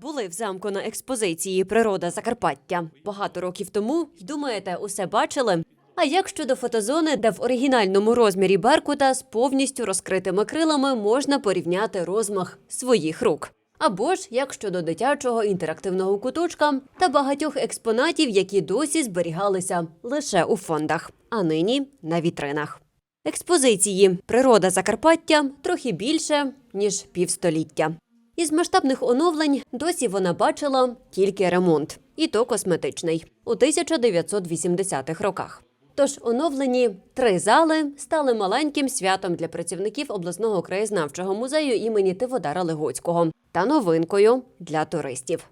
Були в замку на експозиції Природа Закарпаття багато років тому. й Думаєте, усе бачили? А як щодо фотозони, де в оригінальному розмірі Беркута з повністю розкритими крилами можна порівняти розмах своїх рук? Або ж як щодо дитячого інтерактивного куточка та багатьох експонатів, які досі зберігалися лише у фондах, а нині на вітринах. Експозиції Природа Закарпаття трохи більше ніж півстоліття. Із масштабних оновлень досі вона бачила тільки ремонт, і то косметичний у 1980-х роках. Тож оновлені три зали стали маленьким святом для працівників обласного краєзнавчого музею імені Тиводара Легоцького та новинкою для туристів.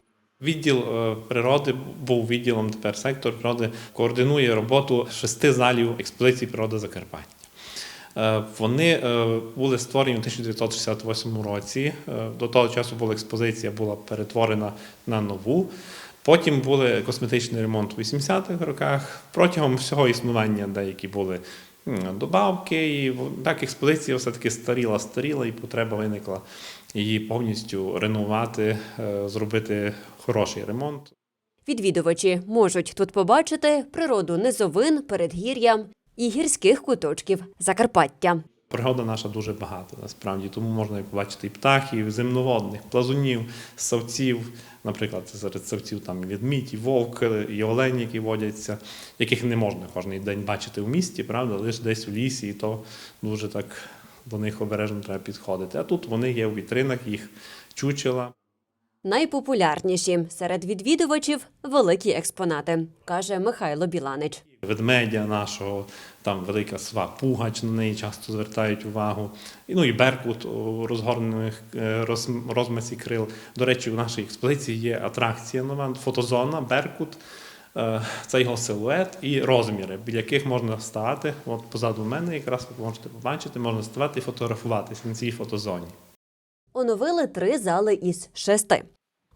Відділ е, природи був відділом тепер сектор природи координує роботу шести залів експозиції природи Закарпаття. Е, Вони е, були створені у 1968 році. Е, До того часу була експозиція була перетворена на нову. Потім були косметичний ремонт у 80-х роках. Протягом всього існування деякі були добавки, і так експозиція все-таки старіла, старіла, і потреба виникла її повністю реновувати, зробити хороший ремонт. Відвідувачі можуть тут побачити природу низовин, передгір'я і гірських куточків Закарпаття. Природа наша дуже багата, насправді, тому можна побачити і птахів, земноводних, плазунів, савців. Наприклад, серед савців там і ведмідь, і вовк, і олень, які водяться, яких не можна кожен день бачити в місті, правда, лише десь у лісі, і то дуже так до них обережно треба підходити. А тут вони є у вітринах, їх чучела. Найпопулярніші серед відвідувачів великі експонати, каже Михайло Біланич. Ведмедя нашого, там велика сва пугач, на неї часто звертають увагу. І, ну і беркут у розгорнених е, роз- розмасі крил. До речі, в нашій експозиції є атракція нова, фотозона, беркут. Е, Це його силует і розміри, біля яких можна стати. От позаду мене якраз ви можете побачити, можна ставати і фотографуватися на цій фотозоні. Оновили три зали із шести.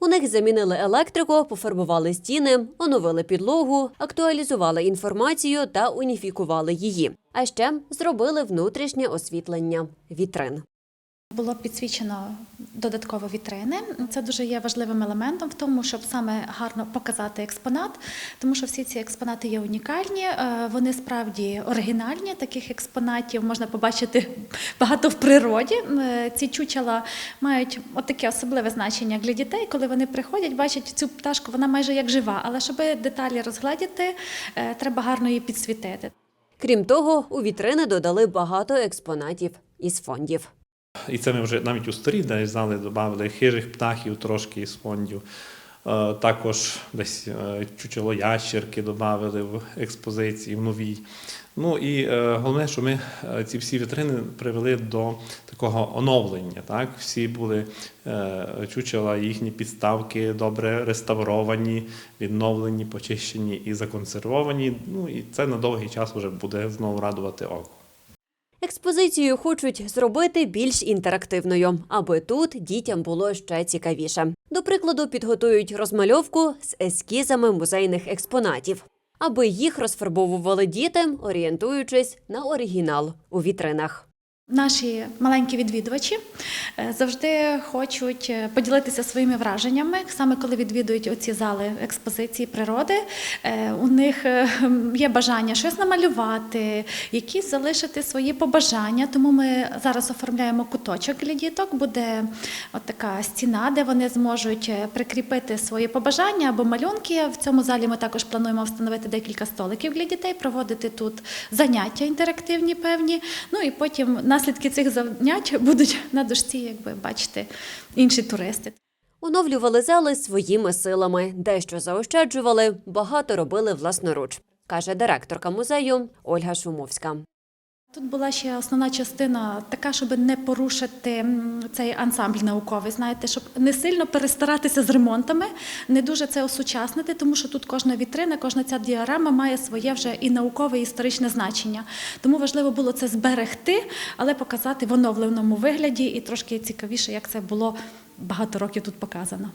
У них замінили електрику, пофарбували стіни, оновили підлогу, актуалізували інформацію та уніфікували її. А ще зробили внутрішнє освітлення вітрин. Було підсвічено додатково вітрини. Це дуже є важливим елементом в тому, щоб саме гарно показати експонат, тому що всі ці експонати є унікальні, е, вони справді оригінальні. Таких експонатів можна побачити багато в природі. Е, Ці чучела мають от таке особливе значення для дітей, коли вони приходять, бачать цю пташку, вона майже як жива. Але щоб деталі розгледіти, е, треба гарно її підсвітити. Крім того, у вітрини додали багато експонатів із фондів. І це ми вже навіть у старі десь зали додали хижих птахів трошки із фондів. Е, Також десь е, чучело ящерки додали в експозиції в новій. Ну і е, головне, що ми ці всі вітрини привели до такого оновлення. Так? Всі були чучела, їхні підставки добре реставровані, відновлені, почищені і законсервовані. Ну і це на довгий час вже буде знову радувати око. Експозицію хочуть зробити більш інтерактивною, аби тут дітям було ще цікавіше. До прикладу, підготують розмальовку з ескізами музейних експонатів, аби їх розфарбовували діти, орієнтуючись на оригінал у вітринах. Наші маленькі відвідувачі е, завжди хочуть е, поділитися своїми враженнями, саме коли відвідують оці зали експозиції природи. Е, У них є бажання щось намалювати, якісь залишити свої побажання. Тому ми зараз оформляємо куточок для діток. Буде от така стіна, де вони зможуть прикріпити свої побажання або малюнки. В цьому залі ми також плануємо встановити декілька столиків для дітей, проводити тут заняття інтерактивні певні. Ну і потім наслідки цих занять будуть на дошці, якби бачити інші туристи. Оновлювали зали своїми силами, дещо заощаджували, багато робили власноруч, каже директорка музею Ольга Шумовська. Тут була ще основна частина така, щоб не порушити цей ансамбль науковий, знаєте, щоб не сильно перестаратися з ремонтами, не дуже це осучаснити, тому що тут кожна вітрина, кожна ця діарама має своє вже і наукове, і історичне значення. Тому важливо було це зберегти, але показати в оновленому вигляді і трошки цікавіше, як це було багато років тут показано.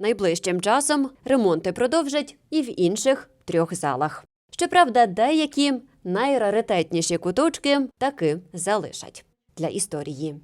Найближчим часом ремонти продовжать і в інших трьох залах. Щоправда, деякі найраритетніші куточки таки залишать для історії.